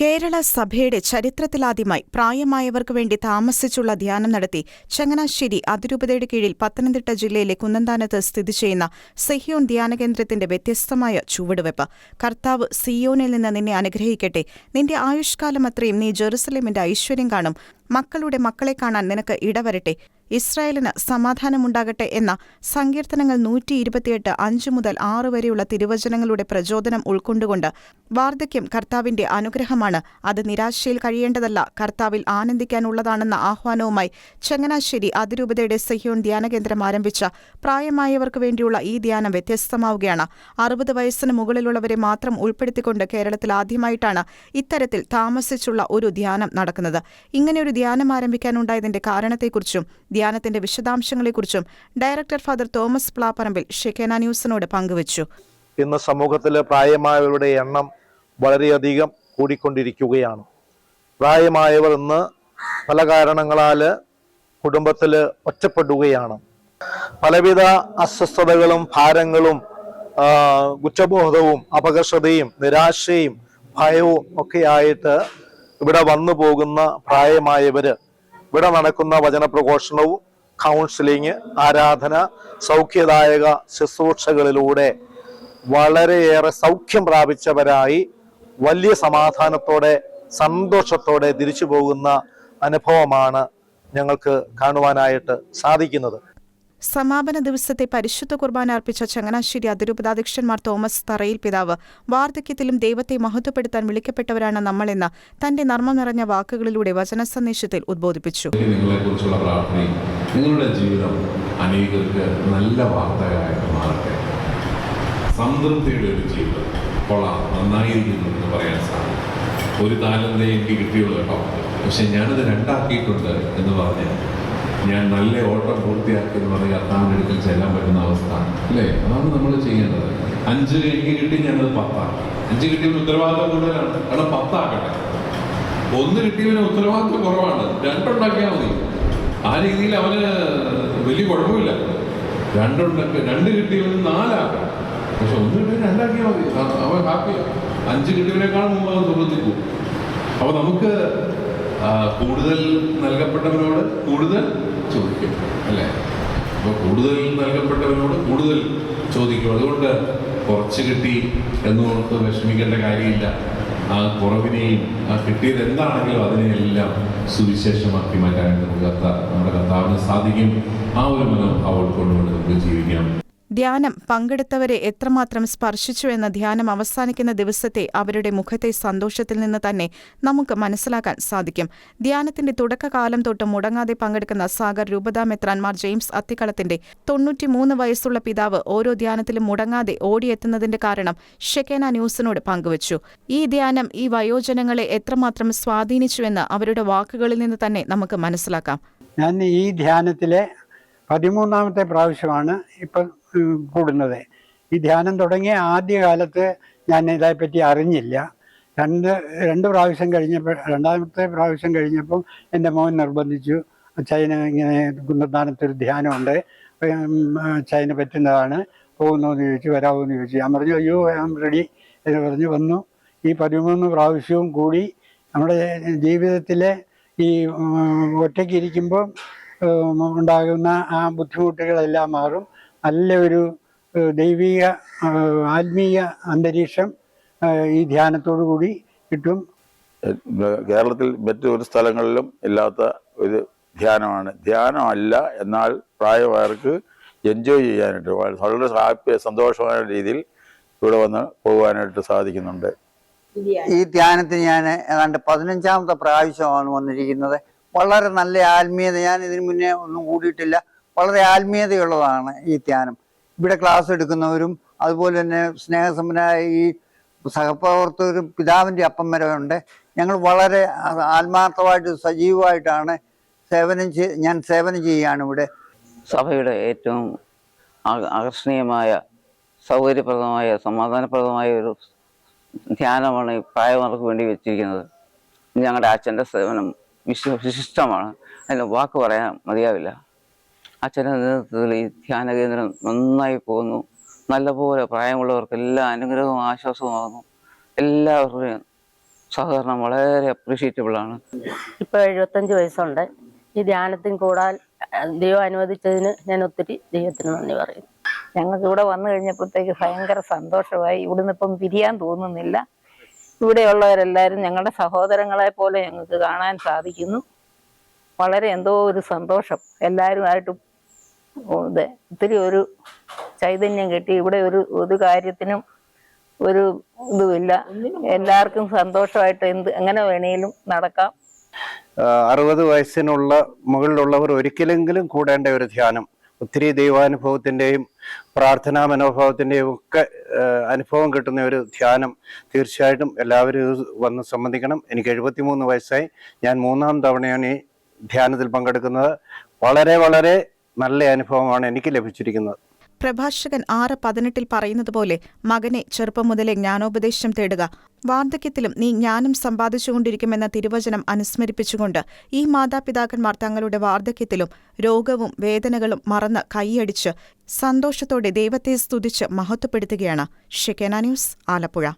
കേരള സഭയുടെ ചരിത്രത്തിലാദ്യമായി പ്രായമായവർക്ക് വേണ്ടി താമസിച്ചുള്ള ധ്യാനം നടത്തി ചങ്ങനാശ്ശേരി അതിരൂപതയുടെ കീഴിൽ പത്തനംതിട്ട ജില്ലയിലെ കുന്നന്താനത്ത് സ്ഥിതി ചെയ്യുന്ന സെഹ്യോൻ ധ്യാന കേന്ദ്രത്തിന്റെ വ്യത്യസ്തമായ ചുവടുവെപ്പ് കർത്താവ് സിയോനിൽ നിന്ന് നിന്നെ അനുഗ്രഹിക്കട്ടെ. നിന്റെ ആയുഷ്കാലം അത്രയും നീ ജെറുസലേമിന്റെ ഐശ്വര്യം കാണും. മക്കളുടെ മക്കളെ കാണാൻ നിനക്ക് ഇടവരട്ടെ. ഇസ്രായേലിന് സമാധാനമുണ്ടാകട്ടെ എന്ന സങ്കീർത്തനങ്ങൾ നൂറ്റി ഇരുപത്തിയെട്ട് അഞ്ച് മുതൽ ആറ് വരെയുള്ള തിരുവചനങ്ങളുടെ പ്രചോദനം ഉൾക്കൊണ്ടുകൊണ്ട് വാർദ്ധക്യം കർത്താവിന്റെ അനുഗ്രഹമാണ്. അത് നിരാശയിൽ കഴിയേണ്ടതല്ല. കർത്താവിൽ ആനന്ദിക്കാനുള്ളതാണെന്ന ആഹ്വാനവുമായി ചങ്ങനാശ്ശേരി അതിരൂപതയുടെ സഹ്യോൻ ധ്യാനകേന്ദ്രം ആരംഭിച്ച പ്രായമായവർക്ക് വേണ്ടിയുള്ള ഈ ധ്യാനം വ്യത്യസ്തമാവുകയാണ്. അറുപത് വയസ്സിന് മുകളിലുള്ളവരെ മാത്രം ഉൾപ്പെടുത്തിക്കൊണ്ട് കേരളത്തിൽ ആദ്യമായിട്ടാണ് ഇത്തരത്തിൽ താമസിച്ചുള്ള ഒരു ധ്യാനം നടക്കുന്നത്. ഇങ്ങനെയൊരു ധ്യാനം ആരംഭിക്കാനുണ്ടായതിന്റെ കാരണത്തെക്കുറിച്ചും ധ്യാനത്തിന്റെ വിശദാംശങ്ങളെക്കുറിച്ചും director father Thomas Plapparambil Shekinah ന്യൂസിനോട് പങ്കുവച്ചു. ഇന്ന് സമൂഹത്തിലെ പ്രായമായവരുടെ എണ്ണം വളരെയധികം കൂടിക്കൊണ്ടിരിക്കുകയാണ്. പ്രായമായവർ ഇന്ന് പല കാരണങ്ങളാൽ കുടുംബത്തിൽ ഒറ്റപ്പെടുകയാണ്. പലവിധ അസ്വസ്ഥതകളും ഭാരങ്ങളും കുറ്റബോധവും അപകർഷതയും നിരാശയും ഭയവും ഒക്കെയായിട്ട് ഇവിടെ വന്നു പോകുന്ന പ്രായമായവര് ഇവിടെ നടക്കുന്ന വചനപ്രഘോഷണവും കൗൺസിലിംഗ് ആരാധന സൗഖ്യദായക ശുശ്രൂഷകളിലൂടെ വളരെയേറെ സൗഖ്യം പ്രാപിച്ചവരായി വലിയ സമാധാനത്തോടെ സന്തോഷത്തോടെ തിരിച്ചു പോകുന്ന അനുഭവമാണ് ഞങ്ങൾക്ക് കാണുവാനായിട്ട് സാധിക്കുന്നത്. സമാപന ദിവസത്തെ പരിശുദ്ധ കുർബാന അർപ്പിച്ച ചങ്ങനാശ്ശേരി അതിരൂപതാധ്യക്ഷന്മാർ തോമസ് തറയിൽ പിതാവ് വാർദ്ധക്യത്തിലും ദൈവത്തെ മഹത്വപ്പെടുത്താൻ വിളിക്കപ്പെട്ടവരാണ് നമ്മളെന്ന തന്റെ നർമ്മം നിറഞ്ഞ വാക്കുകളിലൂടെ വചന സന്ദേശത്തിൽ ഉദ്ബോധിപ്പിച്ചു നിങ്ങളുടെ ജീവിതം അനേകർക്ക് നല്ല സംതൃപ്തിയുടെ ഒരു ജീവിതം ഒരു താലന്തേ എനിക്ക് കിട്ടിയുള്ളൂ കേട്ടോ. പക്ഷെ ഞാനത് രണ്ടാക്കിയിട്ടുണ്ട് എന്ന് പറഞ്ഞ് ഞാൻ നല്ല ഓട്ടം പൂർത്തിയാക്കി എന്ന് പറഞ്ഞ് കർത്താവിന്റെ അടുക്കൽ ചെല്ലാൻ പറ്റുന്ന അവസ്ഥ. അല്ലേ? അതാണ് നമ്മൾ ചെയ്യേണ്ടത്. അഞ്ച് എനിക്ക് കിട്ടി ഞാനത് പത്താക്കി. അഞ്ച് കിട്ടിയ ഉത്തരവാദിത്വം കൂടുതലാണ്. കാരണം പത്താക്കട്ടെ ഒന്ന് കിട്ടിയവന് ഉത്തരവാദിത്വം കുറവാണ്. രണ്ടുണ്ടാക്കിയാൽ മതി. ആ രീതിയിൽ അവന് വലിയ കുഴപ്പമില്ല. രണ്ടുണ്ടാക്കി രണ്ട് കിട്ടിയവന് നാലാക്കാം പക്ഷെ ഒന്ന് കിട്ടിയവന് രണ്ടാക്കിയാൽ മതി. അവൻ ഹാപ്പിയാണ് അഞ്ച് കിട്ടിയവനേക്കാൾ മുമ്പ് അത് തുറന്നിട്ട് പോകും. അപ്പൊ നമുക്ക് കൂടുതൽ നൽകപ്പെട്ടവനോട് കൂടുതൽ ചോദിക്കും അല്ലേ? അപ്പോൾ കൂടുതൽ നൽകപ്പെട്ടവനോട് കൂടുതൽ ചോദിക്കും. അതുകൊണ്ട് കുറച്ച് കിട്ടി എന്ന് ഓർത്ത് വിഷമിക്കേണ്ട കാര്യമില്ല. ആ കുറവിനെയും ആ കിട്ടിയത് എന്താണെങ്കിലും അതിനെയെല്ലാം സുവിശേഷമാക്കി മാറ്റാനായിട്ട് നമുക്ക് കർത്താ നമ്മുടെ കർത്താവിന് സാധിക്കും. ആ ഒരു മനോഭാവം ഉൾക്കൊണ്ടുകൊണ്ട് നമുക്ക് ജീവിക്കാം. ധ്യാനം പങ്കെടുത്തവരെ എത്രമാത്രം സ്പർശിച്ചു എന്ന ധ്യാനം അവസാനിക്കുന്ന ദിവസത്തെ അവരുടെ മുഖത്തെ സന്തോഷത്തിൽ നിന്ന് തന്നെ നമുക്ക് മനസ്സിലാക്കാൻ സാധിക്കും. ധ്യാനത്തിന്റെ തുടക്കകാലം തൊട്ട് മുടങ്ങാതെ പങ്കെടുക്കുന്ന സാഗർ രൂപതാ മെത്രാൻമാർ ജെയിംസ് അത്തിക്കളത്തിന്റെ തൊണ്ണൂറ്റിമൂന്ന് വയസ്സുള്ള പിതാവ് ഓരോ ധ്യാനത്തിലും മുടങ്ങാതെ ഓടിയെത്തുന്നതിന്റെ കാരണം ഷെക്കേന ന്യൂസിനോട് പങ്കുവച്ചു. ഈ ധ്യാനം ഈ വയോജനങ്ങളെ എത്രമാത്രം സ്വാധീനിച്ചുവെന്ന് അവരുടെ വാക്കുകളിൽ നിന്ന് തന്നെ നമുക്ക് മനസ്സിലാക്കാം. ഞാൻ ഈ ധ്യാനത്തിലെ പതിമൂന്നാമത്തെ പ്രാവശ്യമാണ് ഇപ്പം കൂടുന്നത്. ഈ ധ്യാനം തുടങ്ങിയ ആദ്യ കാലത്ത് ഞാൻ ഇതേപ്പറ്റി അറിഞ്ഞില്ല. രണ്ട് രണ്ട് പ്രാവശ്യം കഴിഞ്ഞപ്പോൾ രണ്ടാമത്തെ പ്രാവശ്യം കഴിഞ്ഞപ്പം എന്റെ മോൻ നിർബന്ധിച്ചു. അച്ഛന് ഇങ്ങനെ കുന്നത്താനത്തൊരു ധ്യാനമുണ്ട്. ചൈന പറ്റുന്നതാണ്. പോകുന്നോ എന്ന് ചോദിച്ചു വരാമോ എന്ന് ചോദിച്ചു. ഞാൻ പറഞ്ഞു അയ്യോ ഐ ആം റെഡി എന്ന് പറഞ്ഞു വന്നു. ഈ പതിമൂന്ന് പ്രാവശ്യവും കൂടി നമ്മുടെ ജീവിതത്തിലെ ഈ ഒറ്റയ്ക്ക് ഇരിക്കുമ്പോൾ ഉണ്ടാകുന്ന ആ ബുദ്ധിമുട്ടുകളെല്ലാം മാറും. നല്ല ഒരു ദൈവിക ആത്മീയ അന്തരീക്ഷം ഈ ധ്യാനത്തോടു കൂടി കിട്ടും. കേരളത്തിൽ മറ്റൊരു സ്ഥലങ്ങളിലും ഇല്ലാത്ത ഒരു ധ്യാനമാണ്. ധ്യാനമല്ല എന്നാൽ പ്രായമായവർക്ക് എൻജോയ് ചെയ്യാനായിട്ട് വളരെ വളരെ ഹാപ്പി സന്തോഷമായ രീതിയിൽ ഇവിടെ വന്ന് പോകാനായിട്ട് സാധിക്കുന്നുണ്ട്. ഈ ധ്യാനത്തിന് ഞാൻ ഏതാണ്ട് പതിനഞ്ചാമത്തെ പ്രാവശ്യമാണ് വന്നിരിക്കുന്നത്. വളരെ നല്ല ആത്മീയത. ഞാൻ ഇതിനു മുന്നേ ഒന്നും കൂടിയിട്ടില്ല. വളരെ ആത്മീയതയുള്ളതാണ് ഈ ധ്യാനം. ഇവിടെ ക്ലാസ് എടുക്കുന്നവരും അതുപോലെ തന്നെ സ്നേഹസമ്പന്നരായ ഈ സഹപ്രവർത്തകരും പിതാവിന്റെ അപ്പം വരെ ഉണ്ട്. ഞങ്ങൾ വളരെ ആത്മാർത്ഥമായിട്ട് സജീവമായിട്ടാണ് സേവനം ഞാൻ സേവനം ചെയ്യുകയാണ് ഇവിടെ. സഭയുടെ ഏറ്റവും ആകർഷണീയമായ സൗകര്യപ്രദമായ സമാധാനപ്രദമായ ഒരു ധ്യാനമാണ് ഈ പ്രായമാർക്ക് വേണ്ടി വെച്ചിരിക്കുന്നത്. ഞങ്ങളുടെ അച്ഛന്റെ സേവനം വിശ വിശിഷ്ടമാണ്. അതിന് വാക്ക് പറയാൻ മതിയാവില്ല. അച്ഛന്റെ നേതൃത്വത്തിൽ ഈ ധ്യാന കേന്ദ്രം നന്നായി പോകുന്നു. നല്ലപോലെ പ്രായമുള്ളവർക്ക് എല്ലാ അനുഗ്രഹവും ആശ്വാസവുമാകുന്നു എല്ലാവരുടെയും സഹകരണം വളരെ അപ്രീഷിയേറ്റബിളാണ് ഇപ്പോൾ എഴുപത്തഞ്ച് വയസ്സുണ്ട്. ഈ ധ്യാനത്തിന് കൂടാൻ ദൈവം അനുവദിച്ചതിന് ഞാൻ ഒത്തിരി ദൈവത്തിന് നന്ദി പറയുന്നു. ഞങ്ങൾക്ക് ഇവിടെ വന്നു കഴിഞ്ഞപ്പോഴത്തേക്ക് ഭയങ്കര സന്തോഷമായി. ഇവിടുന്ന് ഇപ്പം പിരിയാൻ തോന്നുന്നില്ല. ഇവിടെയുള്ളവരെല്ലാവരും ഞങ്ങളുടെ സഹോദരങ്ങളെ പോലെ ഞങ്ങൾക്ക് കാണാൻ സാധിക്കുന്നു. വളരെ എന്തോ ഒരു സന്തോഷം. എല്ലാവരുമായിട്ടും ഇത് ഒത്തിരി ഒരു ചൈതന്യം കിട്ടി. ഇവിടെ ഒരു ഒരു കാര്യത്തിനും ഒരു ഇതുമില്ല. എല്ലാവർക്കും സന്തോഷമായിട്ട് എന്ത് എങ്ങനെ വേണേലും നടക്കാം. അറുപത് വയസ്സിനുള്ള മുകളിലുള്ളവർ ഒരിക്കലെങ്കിലും കൂടേണ്ട ഒരു ധ്യാനം. ഒത്തിരി ദൈവാനുഭവത്തിന്റെയും പ്രാർത്ഥനാ മനോഭാവത്തിന്റെയും ഒക്കെ അനുഭവം കിട്ടുന്ന ഒരു ധ്യാനം. തീർച്ചയായിട്ടും എല്ലാവരും വന്ന് സംബന്ധിക്കണം. എനിക്ക് എഴുപത്തിമൂന്ന് വയസ്സായി. ഞാൻ മൂന്നാം തവണയാണ് ഈ ധ്യാനത്തിൽ പങ്കെടുക്കുന്നത്. വളരെ വളരെ നല്ല അനുഭവമാണ് എനിക്ക് ലഭിച്ചിരിക്കുന്നത്. പ്രഭാഷകൻ ആറ് പതിനെട്ടിൽ പറയുന്നത് പോലെ മകനെ ചെറുപ്പം മുതലേ ജ്ഞാനോപദേശം തേടുക വാർദ്ധക്യത്തിലും നീ ജ്ഞാനം സമ്പാദിച്ചുകൊണ്ടിരിക്കുമെന്ന തിരുവചനം അനുസ്മരിപ്പിച്ചുകൊണ്ട് ഈ മാതാപിതാക്കന്മാർ തങ്ങളുടെ വാർദ്ധക്യത്തിലും രോഗവും വേദനകളും മറന്ന് കൈയടിച്ച് സന്തോഷത്തോടെ ദൈവത്തെ സ്തുതിച്ച് മഹത്വപ്പെടുത്തുകയാണ്. ഷെക്കേന ന്യൂസ് ആലപ്പുഴ.